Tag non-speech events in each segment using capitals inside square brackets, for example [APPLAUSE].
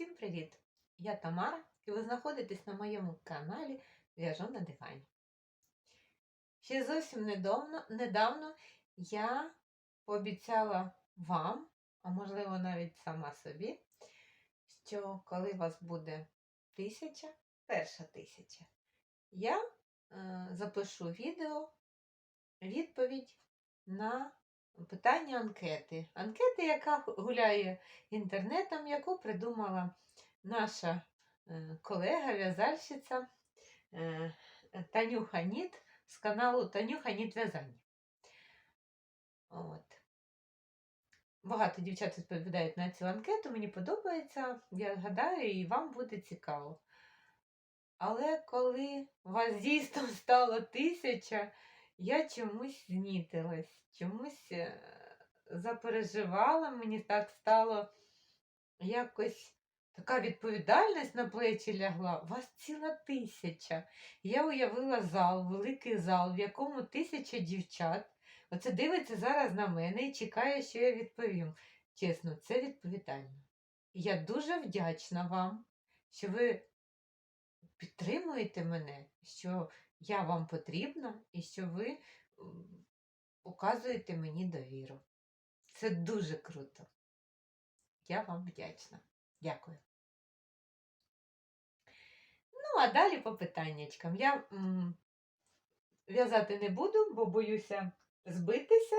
Всім привіт! Я Тамара і ви знаходитесь на моєму каналі В'яжу на дивані. Ще зовсім недавно, недавно я пообіцяла вам, а можливо навіть сама собі, що коли вас буде тисяча, перша тисяча, я е, запишу відео відповідь на питання анкети. Анкети, яка гуляє інтернетом, яку придумала наша е, колега, в'язальщиця е, Танюха Ніт з каналу Танюха Ніт В'язання. От. Багато дівчат відповідають на цю анкету, мені подобається, я гадаю, і вам буде цікаво. Але коли вас дійсно стало тисяча, я чомусь знітилась, чомусь е, запереживала, мені так стало якось така відповідальність на плечі лягла. Вас ціла тисяча. Я уявила зал, великий зал, в якому тисяча дівчат. Оце дивиться зараз на мене і чекає, що я відповім. Чесно, це відповідально. Я дуже вдячна вам, що ви підтримуєте мене, що я вам потрібна і що ви показуєте мені довіру. Це дуже круто. Я вам вдячна. Дякую. Ну, а далі по питаннячкам. Я в'язати не буду, бо боюся збитися.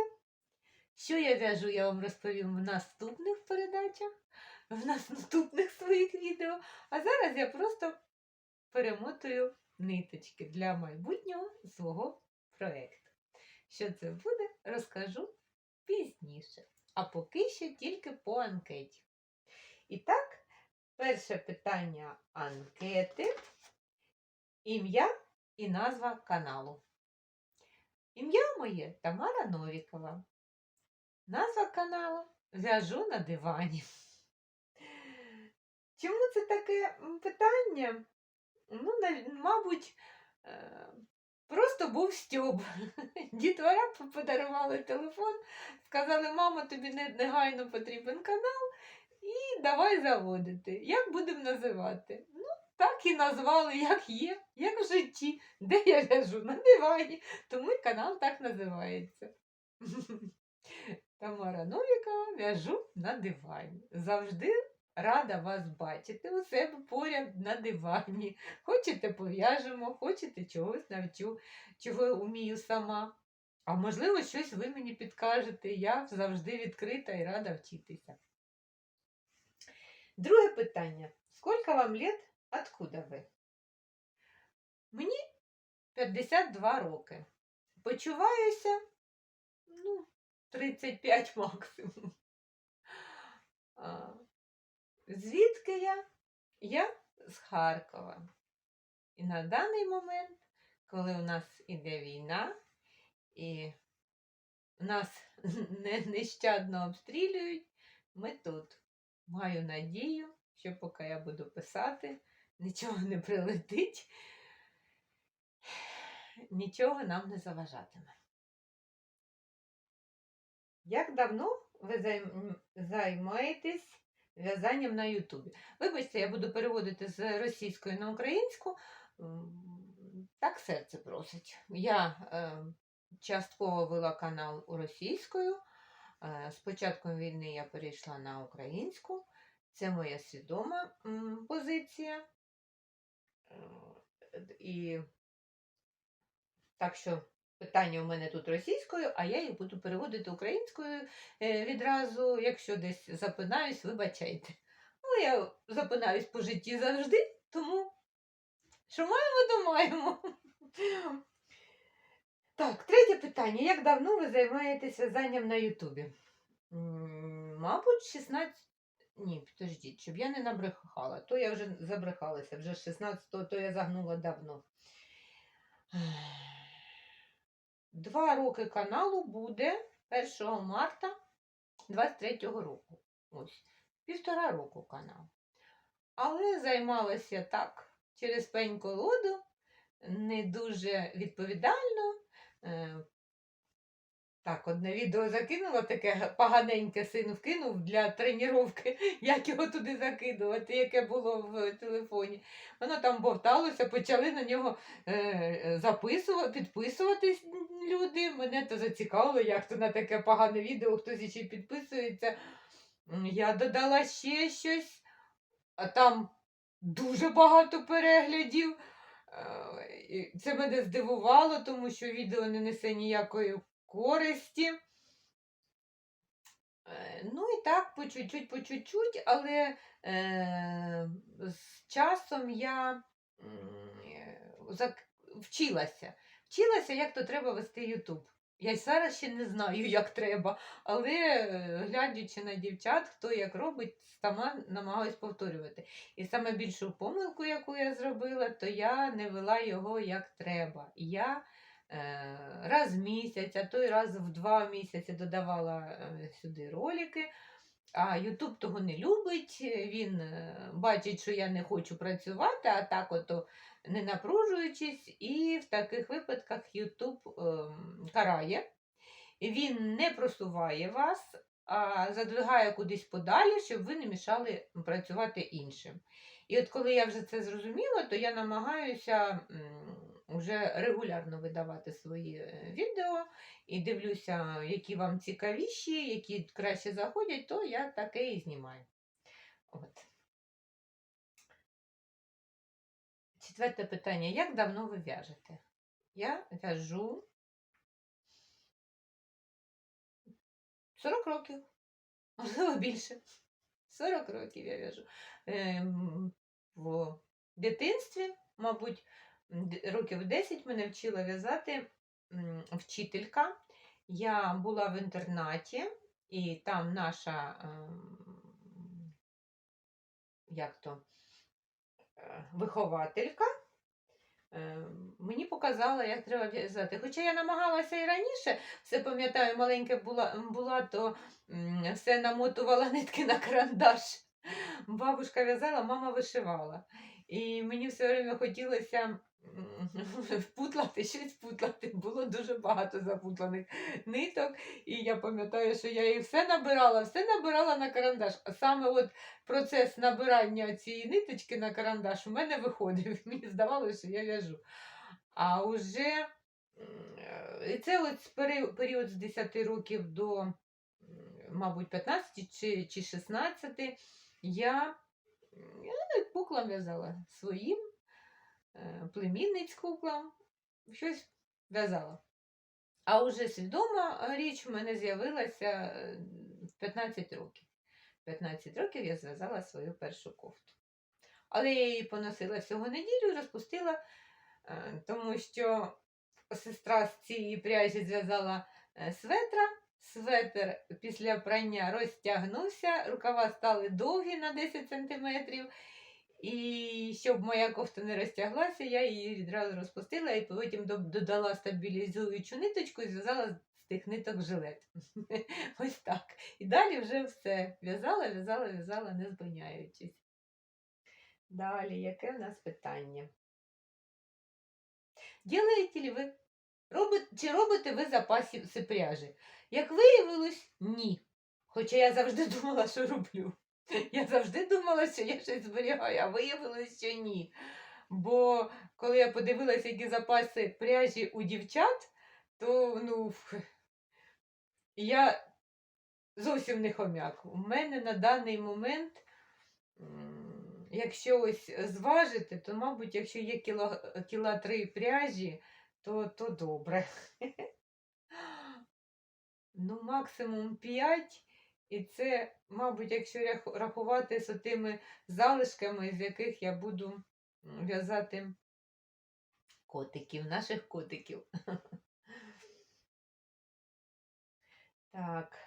Що я в'яжу, я вам розповім в наступних передачах, в наступних своїх відео. А зараз я просто перемотую ниточки для майбутнього свого проєкту. Що це буде, розкажу пізніше. А поки що тільки по анкеті. І так, перше питання анкети. Ім'я і назва каналу. Ім'я моє Тамара Новікова. Назва каналу В'яжу на дивані. Чому це таке питання? Ну, мабуть, е, просто був стьоб. [LAUGHS] Дітвора подарували телефон, сказали, мама, тобі негайно потрібен канал, і давай заводити. Як будемо називати? Ну, так і назвали, як є, як в житті, де я в'яжу на дивані, тому канал так називається. [LAUGHS] Тамара Новікова в'яжу на дивані. Завжди рада вас бачити у себе поряд на дивані. Хочете пов'яжемо, хочете чогось навчу, чого я вмію сама. А можливо, щось ви мені підкажете. Я завжди відкрита і рада вчитися. Друге питання. Скільки вам лет? Откуда ви? Мені 52 роки. Почуваюся, ну, 35 максимум. Звідки я? Я з Харкова. І на даний момент, коли у нас іде війна, і нас [LAUGHS] не- нещадно обстрілюють, ми тут. Маю надію, що поки я буду писати, нічого не прилетить, нічого нам не заважатиме. Як давно ви займ- займаєтесь в'язанням на Ютубі? Вибачте, я буду переводити з російської на українську. Так серце просить. Я е, частково вела канал російською. Е, З початком війни я перейшла на українську. Це моя свідома м, позиція. Е, І так що питання у мене тут російською, а я їх буду переводити українською е, відразу. Якщо десь запинаюсь, вибачайте. Але я запинаюсь по житті завжди, тому що маємо, то маємо. Так, третє питання. Як давно ви займаєтесь в'язанням на Ютубі? Мабуть, 16. Ні, підождіть, щоб я не набрехала. То я вже забрехалася, вже 16-го, то я загнула давно. Два роки каналу буде 1 марта 23-го року. Ось, півтора року канал. Але займалася так через пень колоду, не дуже відповідально. Так, одне відео закинула, таке поганеньке син вкинув для тренування, [LAUGHS] як його туди закидувати, яке було в телефоні. Воно там бовталося, почали на нього е, записувати, підписуватись люди. Мене то зацікавило, як то на таке погане відео хтось ще підписується. Я додала ще щось, а там дуже багато переглядів. Е, Це мене здивувало, тому що відео не несе ніякої користі. Е, Ну і так, по чуть-чуть, по чуть-чуть, але е, з часом я е, вчилася. Вчилася, як то треба вести Ютуб. Я зараз ще не знаю, як треба, але е, глядячи на дівчат, хто як робить, сама намагаюсь повторювати. І саме більшу помилку, яку я зробила, то я не вела його як треба. Я раз в місяць, а той раз в два місяці додавала е, сюди ролики. А Ютуб того не любить. Він е, бачить, що я не хочу працювати, а так ото не напружуючись, і в таких випадках Ютуб ем, карає. Він не просуває вас, а задвигає кудись подалі, щоб ви не мішали працювати іншим. І от коли я вже це зрозуміла, то я намагаюся вже регулярно видавати свої е, відео і дивлюся, які вам цікавіші, які краще заходять, то я таке і знімаю. От. Четверте питання. Як давно ви в'яжете? Я в'яжу 40 років, [LAUGHS] можливо більше. 40 років я в'яжу. Ем, в дитинстві, мабуть, років 10 мене вчила в'язати вчителька. Я була в інтернаті, і там наша, ем, як то, е, вихователька е, мені показала, як треба в'язати. Хоча я намагалася і раніше, все пам'ятаю, маленька була, була то все намотувала [LAUGHS] нитки на карандаш. Бабушка в'язала, мама вишивала. І мені все время хотілося впутлати, [LAUGHS] щось впутлати. Було дуже багато запутаних ниток. І я пам'ятаю, що я її все набирала, все набирала на карандаш. А саме от процес набирання цієї ниточки на карандаш у мене виходив. [LAUGHS] Мені здавалося, що я в'яжу. А вже е, це от період з 10 років до, мабуть, 15 чи, чи 16 я, я навіть в'язала своїм, племінниць куклам, щось в'язала. А вже свідома річ в мене з'явилася е, в 15 років. В 15 років я зв'язала свою першу кофту. Але я її поносила всього неділю і розпустила, е, тому що сестра з цієї пряжі зв'язала е, светра. Светр після прання розтягнувся, рукава стали довгі на 10 см. І щоб моя кофта не розтяглася, я її відразу розпустила і потім додала стабілізуючу ниточку і зв'язала з тих ниток жилет. [LAUGHS] Ось так. І далі вже все. В'язала, в'язала, в'язала, не зупиняючись. Далі, яке в нас питання? Ділаєте ли ви? Робит, чи робите ви запасів пряжі? Як виявилось, ні. Хоча я завжди думала, що роблю. [LAUGHS] Я завжди думала, що я щось зберігаю, а виявилось, що ні. Бо коли я подивилася, які запаси пряжі у дівчат, то ну, я зовсім не хомяк. У мене на даний момент, якщо ось зважити, то, мабуть, якщо є кіло, кіла три пряжі, то, то добре. [LAUGHS] Ну, максимум 5. І це, мабуть, якщо рах- рахувати з тими залишками, з яких я буду в'язати котиків, наших котиків. [LAUGHS] Так.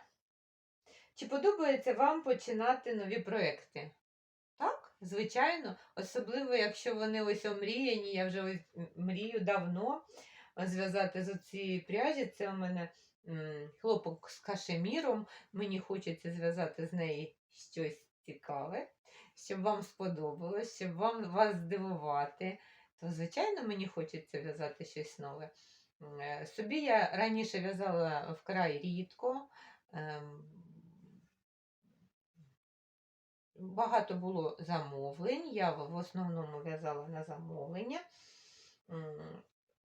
Чи подобається вам починати нові проекти? Так, звичайно, особливо, якщо вони ось омріяні, я вже ось мрію давно зв'язати з цієї пряжі. Це у мене хлопок з кашеміром. Мені хочеться зв'язати з неї щось цікаве, щоб вам сподобалось, щоб вам вас здивувати. То, звичайно, мені хочеться в'язати щось нове. Е, Собі я раніше в'язала вкрай рідко. ем, Багато було замовлень. Я в в основному в'язала на замовлення.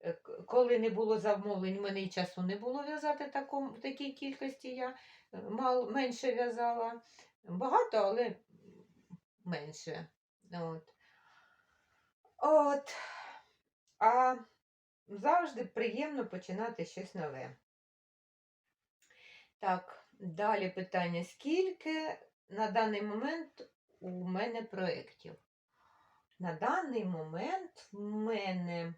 Е, Коли не було замовлень, в мене і часу не було в'язати таком, в такій кількості. Я е, мал, менше в'язала. Багато, але менше. От. От. А завжди приємно починати щось нове. Так, далі питання: скільки на даний момент у мене проєктів? На даний момент в мене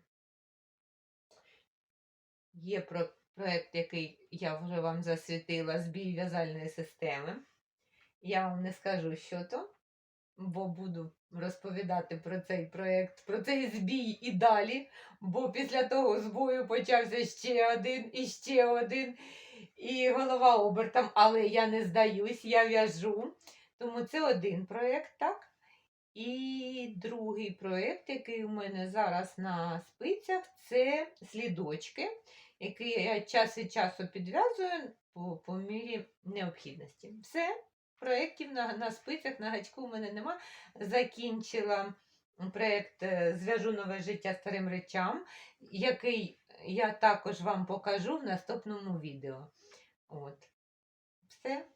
є про проєкт, який я вже вам засвітила, збій в'язальної системи. Я вам не скажу, що то, бо буду розповідати про цей проєкт, про цей збій і далі, бо після того збою почався ще один і ще один, і голова обертом, але я не здаюсь, я в'яжу. Тому це один проєкт, так? І другий проєкт, який у мене зараз на спицях, це слідочки, які я час від часу підв'язую по, по мірі необхідності. Все, проєктів на, на спицях, на гачку у мене нема. Закінчила проєкт е, Зв'яжу нове життя старим речам, який я також вам покажу в наступному відео. От. Все.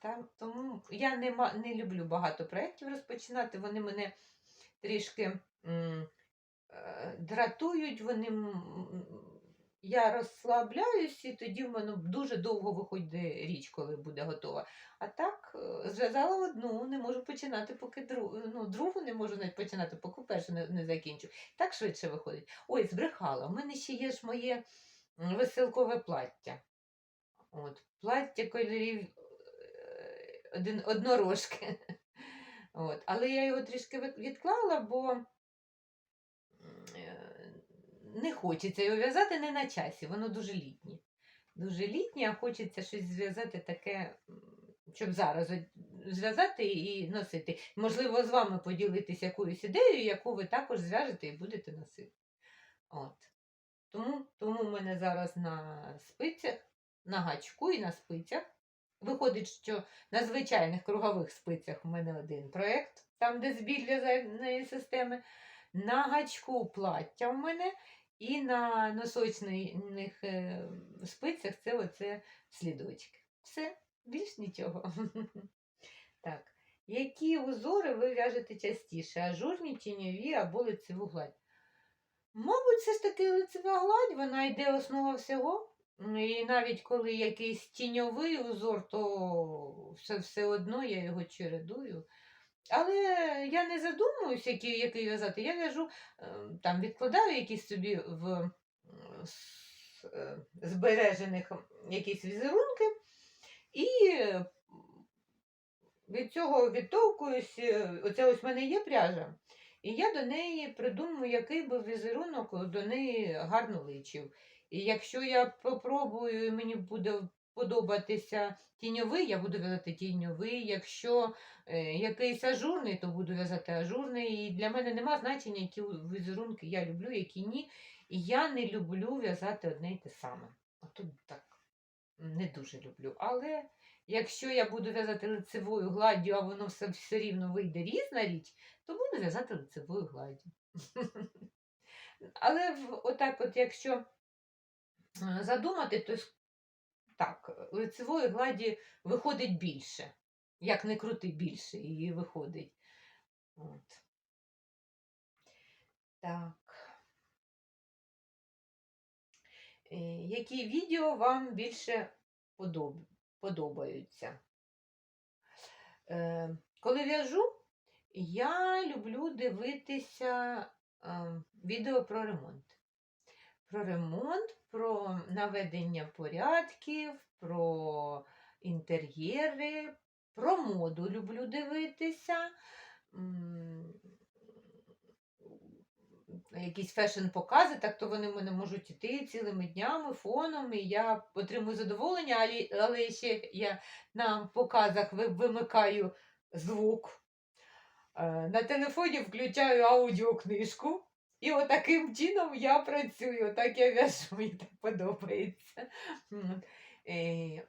Та, тому я не, не люблю багато проєктів розпочинати. Вони мене трішки м, е, дратують, вони, м, я розслабляюсь, і тоді в мене дуже довго виходить річ, коли буде готова. А так, е, зв'язала одну, не можу починати, поки другу, ну, другу не можу навіть починати, поки першу не, не закінчу. Так швидше виходить. Ой, збрехала. У мене ще є ж моє веселкове плаття. От, плаття кольорів е, один, однорожки. От. Але я його трішки відклала, бо е, не хочеться його в'язати не на часі, воно дуже літнє. Дуже літнє, а хочеться щось зв'язати таке, щоб зараз зв'язати і носити. Можливо, з вами поділитися якоюсь ідеєю, яку ви також зв'яжете і будете носити. От. Тому, тому в мене зараз на спицях, на гачку і на спицях. Виходить, що на звичайних кругових спицях у мене один проєкт, там, де збір в'язальної системи. На гачку плаття в мене, і на носочних е, спицях це оце слідочки. Все, більш нічого. [LAUGHS] Так. Які узори ви в'яжете частіше? Ажурні, тіньові або лицеву гладь? Мабуть, все ж таки лицева гладь, вона йде основа всього. М, І навіть коли якийсь тіньовий узор, то все, все одно я його чередую. Але я не задумуюсь, який, який в'язати. Я в'яжу, е, там відкладаю якісь собі в е, збережених якісь візерунки і е, від цього відтовкуюсь. Оце ось в мене є пряжа. І я до неї придумаю, який би візерунок до неї гарно личив. І якщо я попробую, і мені буде подобатися тіньовий, я буду в'язати тіньовий. Якщо е, якийсь ажурний, то буду в'язати ажурний. І для мене нема значення, які візерунки я люблю, які ні. І я не люблю в'язати одне й те саме. Отут так не дуже люблю. Але якщо я буду в'язати лицевою гладдю, а воно все, все рівно вийде різна річ, то буду в'язати лицевою гладдю. [LAUGHS] Але отак, от, якщо задумати, то так, лицевої гладі виходить більше. Як не крути, більше її виходить. От. Так. Е, Які відео вам більше подоб- подобаються? Е, Коли в'яжу, я люблю дивитися е, відео про ремонт. Про ремонт, про наведення порядків, про інтер'єри, про моду люблю дивитися. Якісь фешн-покази, так то вони в мене можуть іти цілими днями, фоном, і я отримую задоволення, але, але ще я на показах вимикаю звук. Е, На телефоні включаю аудіокнижку І отаким чином я працюю, так я в'яжу, мені так подобається. Е,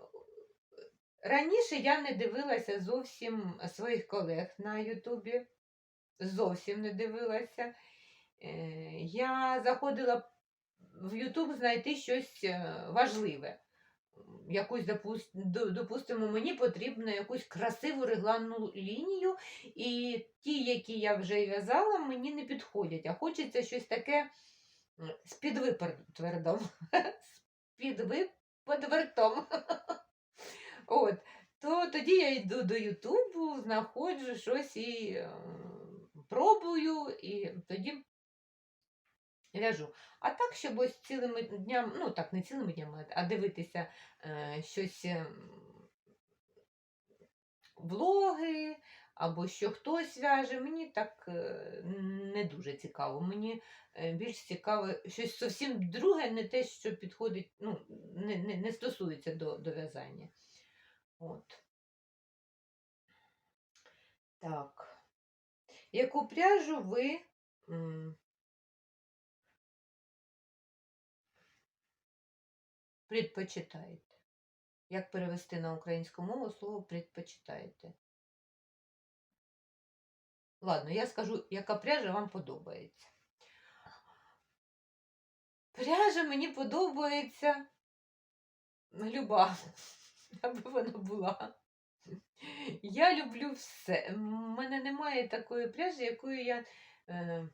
Раніше я не дивилася зовсім своїх колег на Ютубі. Зовсім не дивилася. Е, Я заходила в Ютуб знайти щось е, важливе. Якусь, допус- допустимо, мені потрібно якусь красиву регланну лінію, і ті, які я вже в'язала, мені не підходять. А хочеться щось таке з підвипертвердом. [LAUGHS] З підвиподвертом. [LAUGHS] От. То тоді я йду до Ютубу, знаходжу щось і е, пробую, і тоді в'яжу. А так, щоб ось цілими днями, ну так, не цілими днями, а дивитися е, щось ем, влоги, або що хтось в'яже, мені так е, не дуже цікаво. Мені е, більш цікаво щось зовсім друге, не те, що підходить, ну, не, не, не стосується до, до в'язання. От. Так. Яку пряжу ви предпочитаєте? Як перевести на українську мову слово предпочитаєте? Ладно, я скажу, яка пряжа вам подобається. Пряжа мені подобається люба, [LAUGHS] аби вона була. Я люблю все. У мене немає такої пряжі, якою я е,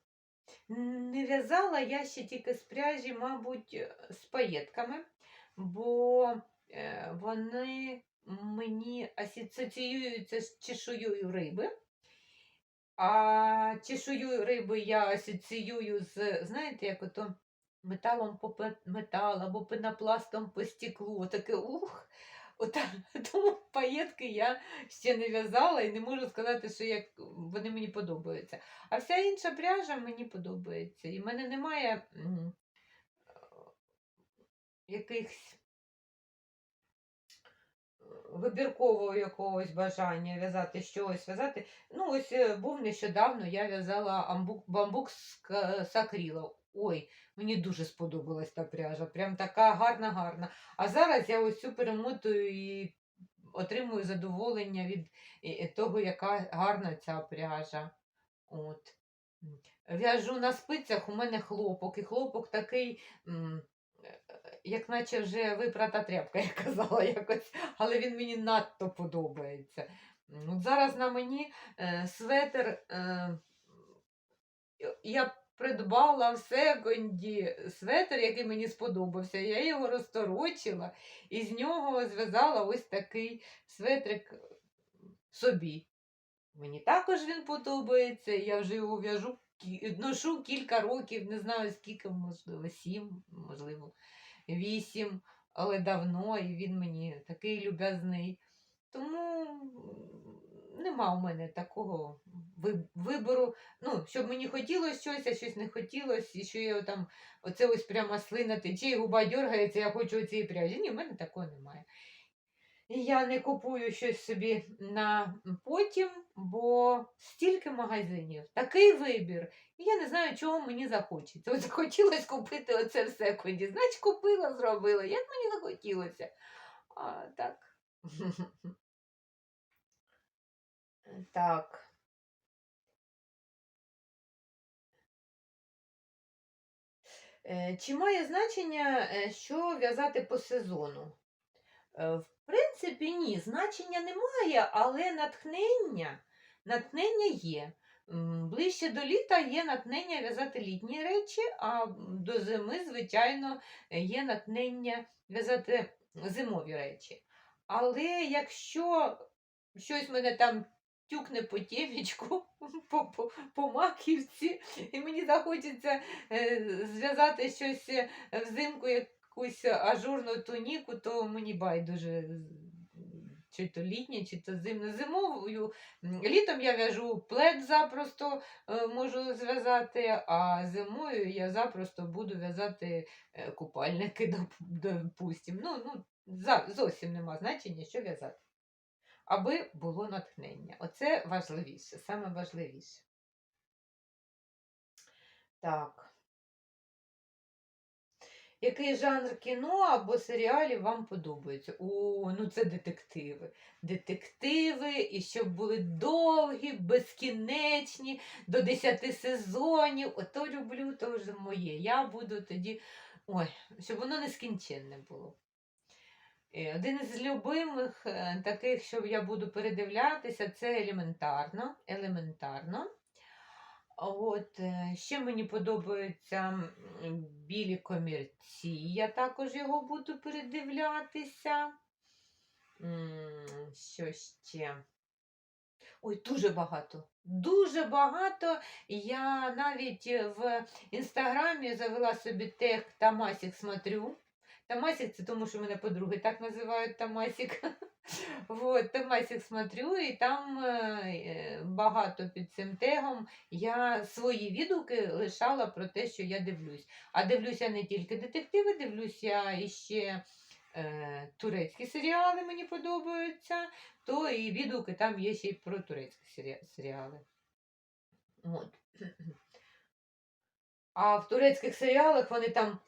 не в'язала я ще тільки з пряжі, мабуть, з паєтками, бо е, вони мені асоціюються з чешуєю риби. А чешую риби я асоціюю з, знаєте, як ото металом по метал або пенопластом по стеклу. Таке ух. Ота, [LAUGHS] тому паєтки я ще не в'язала і не можу сказати, що як вони мені подобаються. А вся інша пряжа мені подобається. І в мене немає якихось е, вибіркового якогось бажання в'язати щось, в'язати. Ну, ось е, був нещодавно, я в'язала амбук, бамбук з, акрила. Ой, мені дуже сподобалась та пряжа. Прям така гарна-гарна. А зараз я ось цю перемотую і отримую задоволення від е, того, яка гарна ця пряжа. От. В'яжу на спицях, у мене хлопок, і хлопок такий, як наче вже випрата тряпка, [LAUGHS] я казала якось, але він мені надто подобається. От зараз на мені е, светр. Е, я придбала в секонді светр, який мені сподобався. Я його розторочила і з нього зв'язала ось такий светрик собі. Мені також він подобається, я вже його в'яжу, ношу кілька років, не знаю скільки, можливо, сім, можливо, вісім, але давно, і він мені такий люб'язний. Тому нема у мене такого вибору. Ну, щоб мені хотілося щось, а щось не хотілося, і що я там оце ось прямо слина чи губа дергається, я хочу цієї пряжі. Ні, в мене такого немає. Я не купую щось собі на потім, бо стільки магазинів, такий вибір. І я не знаю, чого мені захочеться. От захотілося купити оце в секунді. Значить, купила, зробила. Як мені захотілося. А так. [LAUGHS] Так. Е, Чи має значення, е, що в'язати по сезону? Е, В принципі, ні, значення немає, але натхнення, натхнення є. Ближче до літа є натхнення в'язати літні речі, а до зими, звичайно, є натхнення в'язати зимові речі. Але якщо щось мене там тюкне по тємічку, [LAUGHS] по, по, по маківці, і мені захочеться е, зв'язати щось е, взимку, якусь ажурну туніку, то мені байдуже. Чи то літнє, чи то зимне. Зимовою літом я в'яжу плед запросто е, можу зв'язати, а зимою я запросто буду в'язати е, купальники, доп- допустим. Ну, ну, зовсім нема значення, що в'язати. Аби було натхнення. Оце важливіше, саме важливіше. Так. Який жанр кіно або серіалів вам подобається? О, ну це детективи. Детективи, і щоб були довгі, безкінечні, до 10 сезонів. Ото люблю, то вже моє. Я буду тоді. Ой, щоб воно нескінченне було. Е, Один із любимих е, таких, що я буду передивлятися, це елементарно. елементарно. От, е, ще мені подобаються білі комірці. Я також його буду передивлятися. Що ще? Ой, дуже багато. Дуже багато. Я навіть в інстаграмі завела собі тег Тамасік смотрю. Тамасік це тому, що мене подруги так називають Тамасік. [LAUGHS] Вот, Тамасік смотрю, і там е, багато під цим тегом я свої відгуки лишала про те, що я дивлюсь. А дивлюся не тільки детективи, дивлюся іще е, турецькі серіали мені подобаються, то і відгуки там є ще й про турецькі серіали. От. [CLEARS THROAT] А в турецьких серіалах вони там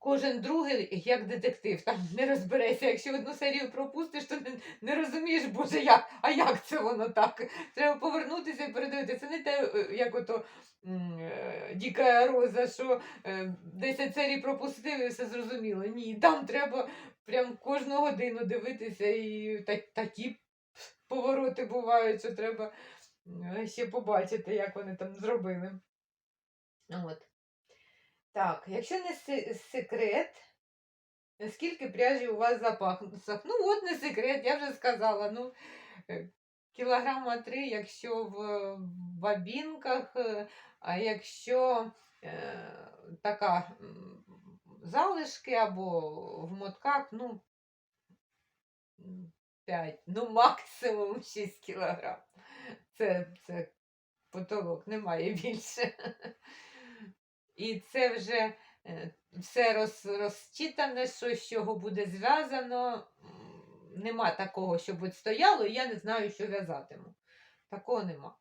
кожен другий як детектив, там не розберешся. Якщо одну серію пропустиш, то не, не розумієш, боже, як, а як це воно так? Треба повернутися і передивитися. Це не те, е, як ото е, Діка Роза, що е, 10 серій пропустив і все зрозуміло. Ні, там треба прям кожну годину дивитися, і так, такі повороти бувають, що треба е, ще побачити, як вони там зробили. От. Так, якщо не секрет, скільки пряжі у вас запасах? Ну, от не секрет, я вже сказала. Ну, е, кілограма три, якщо в бабінках, е, а якщо е, така залишки або в мотках, ну, 5, ну максимум [LAUGHS] 6 кілограм. Це, це потолок, немає більше. І це вже е, все роз, розчитане, що з чого буде зв'язано. Нема такого, щоб от стояло, і я не знаю, що в'язатиму. Такого нема.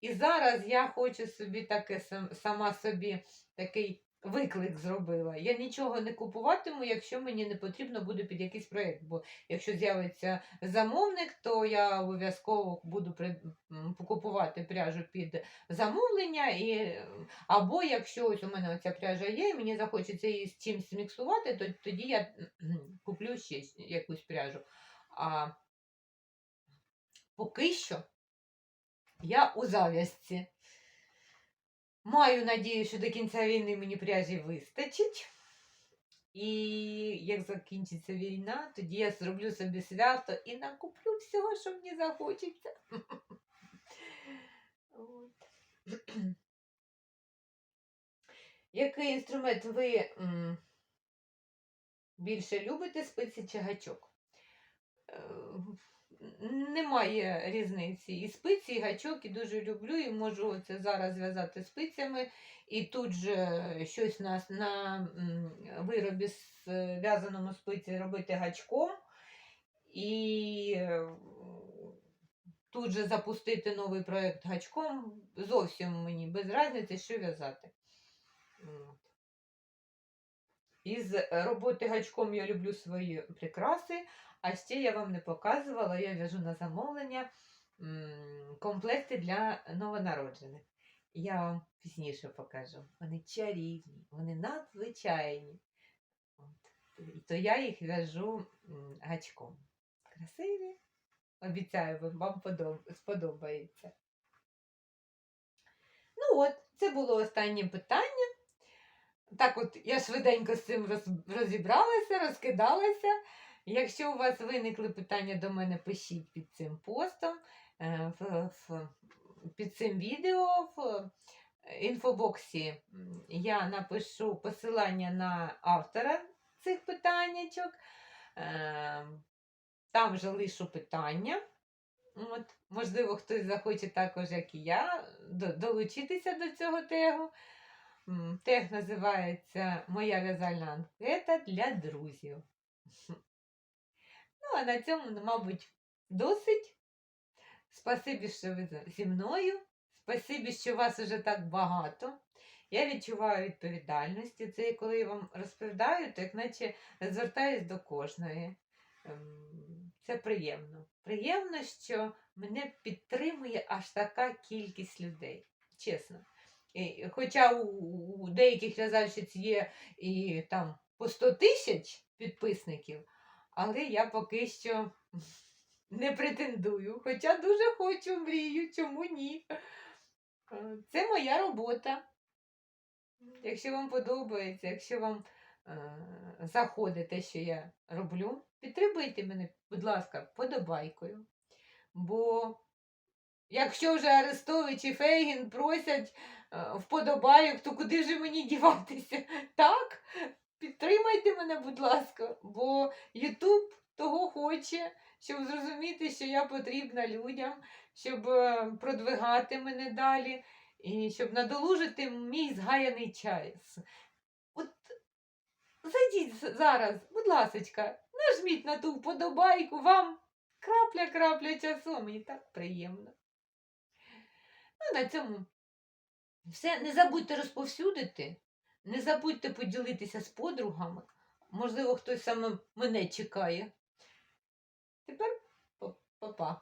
І зараз я хочу собі таке сама собі такий виклик зробила. Я нічого не купуватиму, якщо мені не потрібно буде під якийсь проєкт. Бо якщо з'явиться замовник, то я обов'язково буду при- купувати пряжу під замовлення. І, або якщо ось у мене оця пряжа є, і мені захочеться її з чимось міксувати, то тоді я куплю ще якусь пряжу. А поки що я у зав'язці. Маю надію, що до кінця війни мені пряжі вистачить. І як закінчиться війна, тоді я зроблю собі свято і накуплю всього, що мені захочеться. [LAUGHS] [CLEARS THROAT] Який інструмент ви більше любите, спиці чи гачок? Немає різниці. І спиці, і гачок, і дуже люблю, і можу це зараз зв'язати спицями. І тут же щось на, на виробі в'язаному спиці робити гачком. І е, тут же запустити новий проєкт гачком. Зовсім мені без різниці, що в'язати. Із роботи гачком я люблю свої прикраси, а ще я вам не показувала, я в'яжу на замовлення комплекти для новонароджених. Я вам пізніше покажу. Вони чарівні, вони надзвичайні. І То я їх в'яжу гачком. Красиві. Обіцяю, вам- вам подоб- сподобається. Ну от, це було останнє питання. Так от я швиденько з цим роз- розібралася, розкидалася. Якщо у вас виникли питання до мене, пишіть під цим постом, е, під цим відео в інфобоксі я напишу посилання на автора цих питаннячок. Е, Там же лишу питання. От, можливо, хтось захоче також, як і я, долучитися до цього тегу. Тег називається Моя в'язальна анкета для друзів. Ну, а на цьому, мабуть, досить. Спасибі, що ви зі мною. Спасибі, що вас уже так багато. Я відчуваю відповідальності. Це коли я вам розповідаю, то як наче звертаюсь до кожної. Ем, Це приємно. Приємно, що мене підтримує аж така кількість людей. Чесно. І, хоча у, у деяких в'язальщиць є і там по 100 тисяч підписників, але я поки що [LAUGHS] не претендую. Хоча дуже хочу, мрію, чому ні. Е, Це моя робота. Якщо вам подобається, якщо вам е, заходить те, що я роблю, підтримуйте мене, будь ласка, подобайкою. Бо якщо вже Арестович і Фейгін просять е, вподобайок, то куди ж мені [LAUGHS] діватися? Так? Підтримайте мене, будь ласка, бо Ютуб того хоче, щоб зрозуміти, що я потрібна людям, щоб е, продвигати мене далі і щоб надолужити мій згаяний час. От зайдіть зараз, будь ласочка, нажміть на ту вподобайку, вам крапля-крапля часу, мені так приємно. Ну, на цьому все. Не забудьте розповсюдити, не забудьте поділитися з подругами. Можливо, хтось саме мене чекає. Тепер па- па-па.